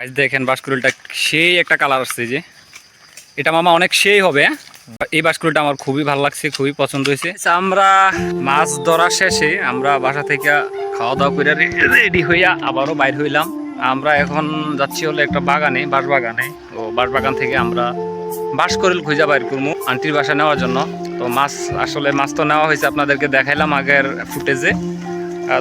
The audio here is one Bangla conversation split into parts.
আজ দেখেন বাঁশকুড়িলটা সেই একটা কালার আসছে যে। এটা মামা অনেক সেই হবে হ্যাঁ? এই বাঁশকুড়িটা আমার খুবই ভালো লাগছে খুবই পছন্দ হয়েছে। আচ্ছা, আমরা মাছ ধরা শেষে আমরা বাসা থেকে খাওয়া দাওয়া করে রেডি হইয়া আবারও বাইর হইলাম। আমরা এখন যাচ্ছি হলো একটা বাগানে বাঁশ বাগানে। তো বাঁশ বাগান থেকে আমরা বাঁশ করিল খুঁজা বাইর করব আন্টির বাসা নেওয়ার জন্য। তো মাছ আসলে মাছ তো নেওয়া হয়েছে আপনাদেরকে দেখাইলাম আগের ফুটেজে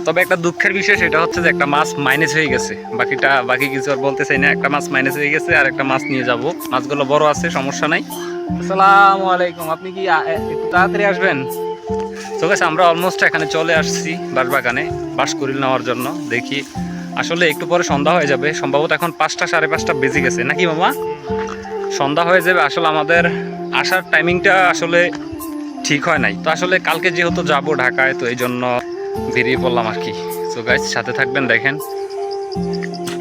তবে একটা দুঃখের বিষয় সেটা হচ্ছে যে একটা মাছ মাইনাস হয়ে গেছে। বাকিটা, বাকি কিছু আর বলতে চাই না। একটা মাছ মাইনাস হয়ে গেছে আর একটা মাছ নিয়ে যাব। মাছগুলো বড় আছে, সমস্যা নাই। আসসালামু আলাইকুম। আপনি কি একটু তাড়াতাড়ি আসবেন? তো গেছে আমরা অলমোস্ট এখানে চলে আসছি বাঁশবাগানে বাঁশ করিল নেওয়ার জন্য। দেখি, আসলে একটু পরে সন্ধ্যা হয়ে যাবে। সম্ভবত এখন পাঁচটা, সাড়ে পাঁচটা বেজে গেছে। নাকি মামা? সন্ধ্যা হয়ে যাবে। আসলে আমাদের আসার টাইমিংটা আসলে ঠিক হয় নাই। তো আসলে কালকে যেহেতু যাব ঢাকায়, তো এই জন্য বেরিয়ে পড়লাম আর কি। তো গাইজ সাথে থাকবেন দেখেন।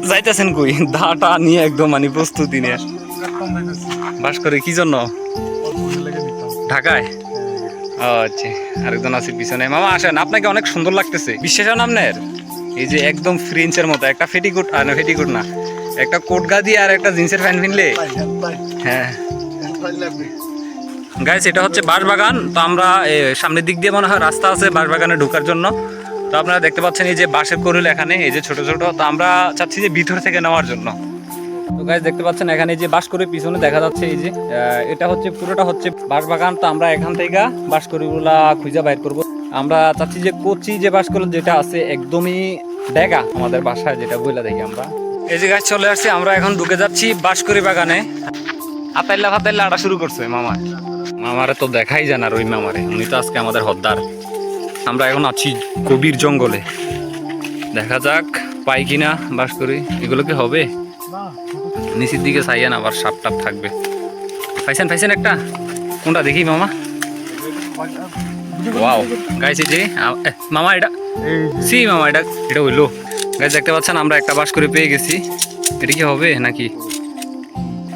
যাইতেছেন কই? দাটা নিয়ে একদম মানে প্রস্তুতি নিয়ে। বাস করে কি জন্য? ঢাকায়? আচ্ছা। আরেকজন আছে পিছনে। মামা আসেন। আপনাকে অনেক সুন্দর লাগতেছে। বিশ্বাস হয় না আপনার? এই যে একদম ফ্রিঞ্চের মতো। একটা ফেটিকুট আর না ফেটিকুট না। একটা কোট গা দিয়ে আর একটা জিন্সের প্যান্ট কিনলে হ্যাঁ। গাইস এটা হচ্ছে বাঁশবাগান। তো আমরা সামনের দিক দিয়ে মনে হয় রাস্তা আছে বাঁশবাগানে ঢোকার জন্য। তো আপনারা দেখতে পাচ্ছেন এই যে বাঁশের করিল এখানে, এই যে ছোট ছোট। তো আমরা চাচ্ছি যে ভিতর থেকে নেওয়ার জন্য। তো গাইস দেখতে পাচ্ছেন এখানে যে বাঁশ করে পিছনে দেখা যাচ্ছে এই যে এটা হচ্ছে, পুরোটা হচ্ছে বাঁশবাগান। তো আমরা এখান থেকে বাঁশ করিগুলা খুঁজে বাইর করব। আমরা চাচ্ছি যে কচি যে বাঁশ করি যেটা আছে, একদমই ডেগা আমাদের বাসায় যেটা বইলা দেখি আমরা। এই যে গাছ চলে আসছে, আমরা এখন ঢুকে যাচ্ছি বাঁশকরি বাগানে। হাতাইল্লা ফাতাইল্লা আটা শুরু করছে মামা। মামারে তো দেখাই যায় না আর ওই মামারে। উনি তো আজকে আমাদের হদ্দার। আমরা এখন আছি গভীর জঙ্গলে। দেখা যাক, পাই কিনা বাস করি। এগুলো কি হবে? নিচের দিকে চাইয়েন আবার সাপ টাপ থাকবে। পাইছেন পাইছেন একটা? কোনটা দেখি মামা? ওয়াও, গাইছে যে মামা এটা? সি মামা এটা এটা হইল। গাইজ, দেখতে পাচ্ছেন, আমরা একটা বাস করে পেয়ে গেছি। এটা কি হবে নাকি?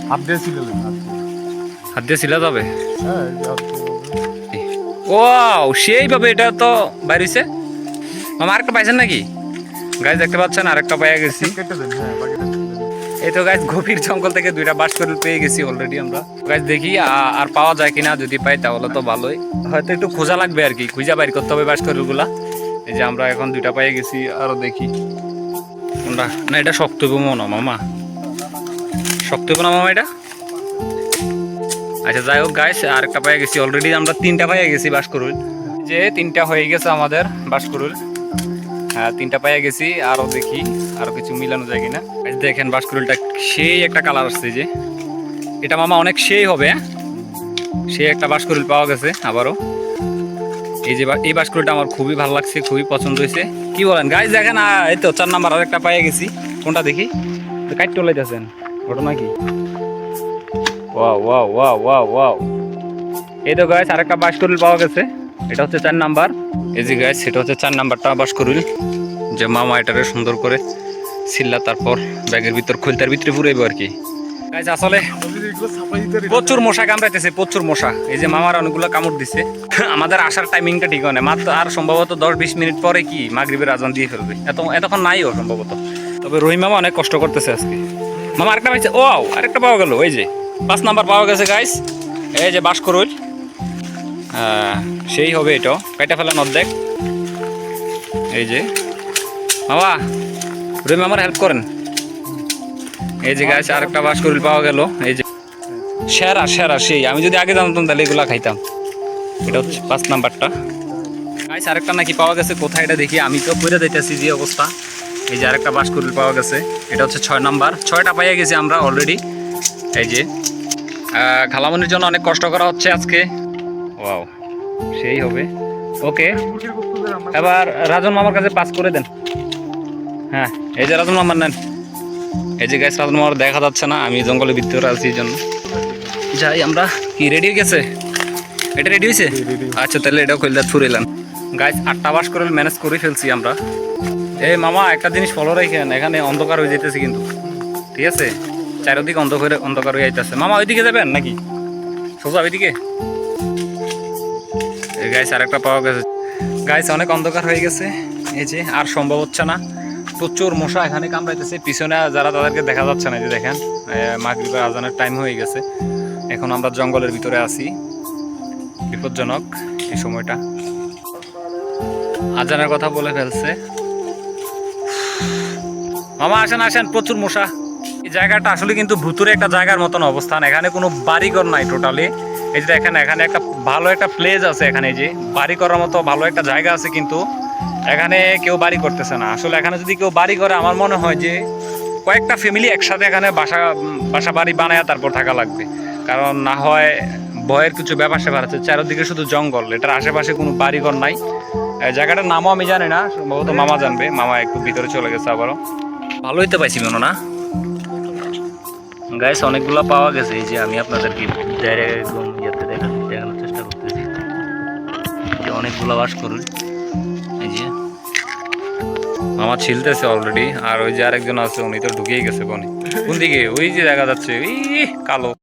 হাত দিয়ে হাত দিয়ে ছিলা যাবে? ওয়াও সেইভাবে এটা তো বাইরেছে। মামা আরেকটা পাইছেন নাকি? গাছ দেখতে পাচ্ছেন আরেকটা পাইয়া গেছি। হ্যাঁ এই তো গাছ গভীর জঙ্গল থেকে দুইটা বাস করে পেয়ে গেছি অলরেডি আমরা। গাছ দেখি আর পাওয়া যায় কিনা যদি পাই তাহলে তো ভালোই। হয়তো একটু খোঁজা লাগবে আর কি খুঁজা বাইর করতে হবে বাসগুলা এই যে আমরা এখন দুইটা পাইয়ে গেছি আরও দেখি। কোনটা? না এটা শক্ত মামা। শক্ত না মামা এটা? আচ্ছা যাই হোক গাইস আরেকটা পাইয়ে গেছি অলরেডি আমরা তিনটা পাইয়ে গেছি বাসকরুল যে তিনটা হয়ে গেছে আমাদের বাসকরুল হ্যাঁ তিনটা পাইয়ে গেছি আরও দেখি আরও কিছু মিলানো যায় কিনা। দেখেন বাসকরুলটা সেই একটা কালার আসছে যে। এটা মামা অনেক সেই হবে হ্যাঁ? সেই একটা বাসকরুল পাওয়া গেছে আবারও। এই যে এই বাসকরুলটা আমার খুবই ভালো লাগছে, খুবই পছন্দ হয়েছে। কি বলেন? গাইস দেখেন এই তো চার নাম্বার আরেকটা পাইয়ে গেছি। কোনটা দেখি? কাইট টলাইতেছেন ঘটনা কি? Wow wow wow wow wow এই তো গাছ আরেকটা পাওয়া গেছে। এটা হচ্ছে চার নাম্বার। এই যে গাছ সেটা হচ্ছে চার নাম্বারটা যে মামা এটারে সুন্দর করে ছিল্লা তারপর ব্যাগের ভিতর খুলতার ভিতরে পুরাইব আর কি। গাছ আসলে প্রচুর মশা কামড়াইতেছে প্রচুর মশা। এই যে মামার অনেকগুলো কামড় দিছে। আমাদের আসার টাইমিংটা ঠিক হয় না মাত্র আর সম্ভবত দশ বিশ মিনিট পরে কি মাগরিবের আজান দিয়ে ফেলবে। এত এতক্ষণ নাইও সম্ভবত। তবে রহিম মামা অনেক কষ্ট করতেছে আজকে। মামা আরেকটা পাইছে ও আরেকটা পাওয়া গেল ওই যে। পাঁচ নাম্বার পাওয়া গেছে গাইস এই যে বাস করুল সেই হবে এটাও কাইটা ফেলেন অর্ধেক। এই যে। বাবা রহিম আমার হেল্প করেন। এই যে গাছ বাস করুল পাওয়া গেল। এই যে। সেরা সেরা, সেই। আমি যদি আগে জানতাম, তাহলে এগুলা খাইতাম। এটা হচ্ছে পাঁচ নাম্বারটা। গাইস আরেকটা নাকি পাওয়া গেছে। কোথায় এটা দেখি? আমি তো কইরা দিতেছি যে অবস্থা। এই যে, আরেকটা বাঁশকুড়িল পাওয়া গেছে। এটা হচ্ছে ছয় নাম্বার। ছয়টা পাইয়া গেছি আমরা অলরেডি এই যে। খালামনির জন্য অনেক কষ্ট করা হচ্ছে আজকে। ওয়াও সেই হবে। ওকে এবার রাজন মামার কাছে পাস করে দেন। হ্যাঁ এই যে রাজন মামার নেন। এই যে গাছ রাজন মামার দেখা যাচ্ছে না আমি জঙ্গলের ভিতরে আছি এই জন্য। যাই আমরা কি রেডি হয়ে গেছে? এটা রেডি হয়েছে? আচ্ছা তাহলে এটাও কইলা ফুরাইলাম গাছ আটটা বাস করে ম্যানেজ করে ফেলছি আমরা। এই মামা একটা জিনিস ফলো রাখেন এখানে অন্ধকার হয়ে যেতেছে কিন্তু। ঠিক আছে? চারিদিকে অন্ধকার অন্ধকার হয়ে যাইতেছে। মামা, ওইদিকে যাবেন নাকি? সোজা ওইদিকে? গাছ আরেকটা পাওয়া গেছে। গাছ অনেক অন্ধকার হয়ে গেছে। এই যে, আর সম্ভব হচ্ছে না। প্রচুর মশা এখানে কামড়াইতেছে। পিছনে যারা তাদেরকে দেখা যাচ্ছে না যে দেখেন মাগরিবের আজানের টাইম হয়ে গেছে। এখন আমরা জঙ্গলের ভিতরে আছি। বিপজ্জনক এই সময়টা। আজানের কথা বলে ফেলছে। মামা, আসেন আসেন, প্রচুর মশা। জায়গাটা আসলে কিন্তু ভুতুরে একটা জায়গার মতন অবস্থান। এখানে কোনো বাড়িঘর নাই টোটালি এই যে দেখেন, এখানে একটা ভালো একটা প্লেস আছে এখানে যে বাড়ি করার মতো ভালো একটা জায়গা আছে কিন্তু এখানে কেউ বাড়ি করতেছে না। আসলে এখানে যদি কেউ বাড়ি করে, আমার মনে হয় যে কয়েকটা ফ্যামিলি একসাথে এখানে বাসা বাসা বাড়ি বানায় তারপর থাকা লাগবে। কারণ না হয় ভয়ের কিছু ব্যাপার স্যাপার আছে, চারদিকে শুধু জঙ্গল, এটার আশেপাশে কোনো বাড়িঘর নাই। জায়গাটার নামও আমি জানি না, সম্ভবত মামা জানবে, মামা একটু ভিতরে চলে গেছে আবারও। ভালোই তো পাইছি মনে, না? গাইস অনেকগুলো পাওয়া গেছে। এই যে আমি আপনাদেরকে ডাইরেক্ট একদম ইয়েতে দেখা দেখানোর চেষ্টা করতেছি। এই যে অনেকগুলো বাস করুন। এই যে। আমার ছিলতেছে অলরেডি আর ওই যে আরেকজন আছে, উনি তো ঢুকেই গেছে কোনে। কোন দিকে? ওই যে দেখা যাচ্ছে ওই কালো।